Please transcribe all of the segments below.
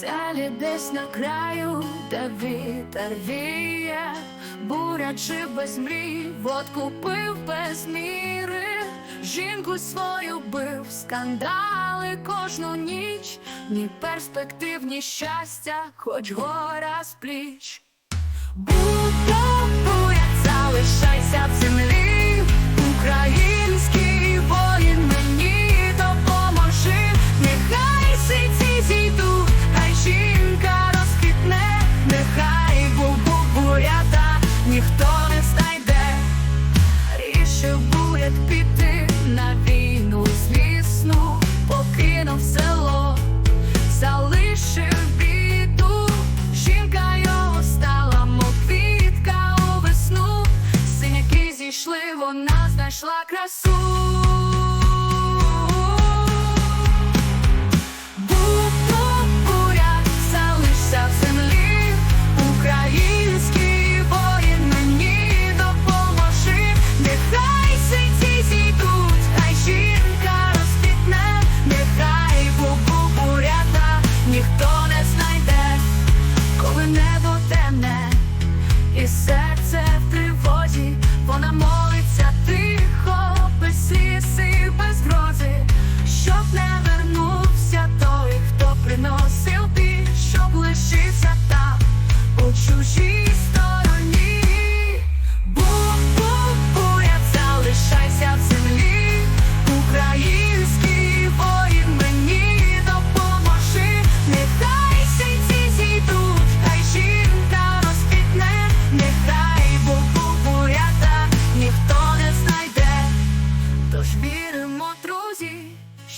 селі десь на краю, де вітер віє, буря чи без мрій, водку пив без міри, жінку свою бив, скандали кожну ніч, ні перспектив, ні щастя, хоч гора з пліч. Будь-то буря, залишайся в землі, бубу бурята ніхто не знайде, коли небо темне, і серце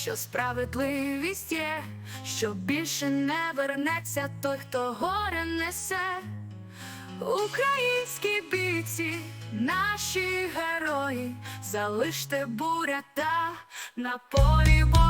що справедливість є, що більше не вернеться той, хто горе несе. Українські бійці, наші герої, залиште бурята на полі.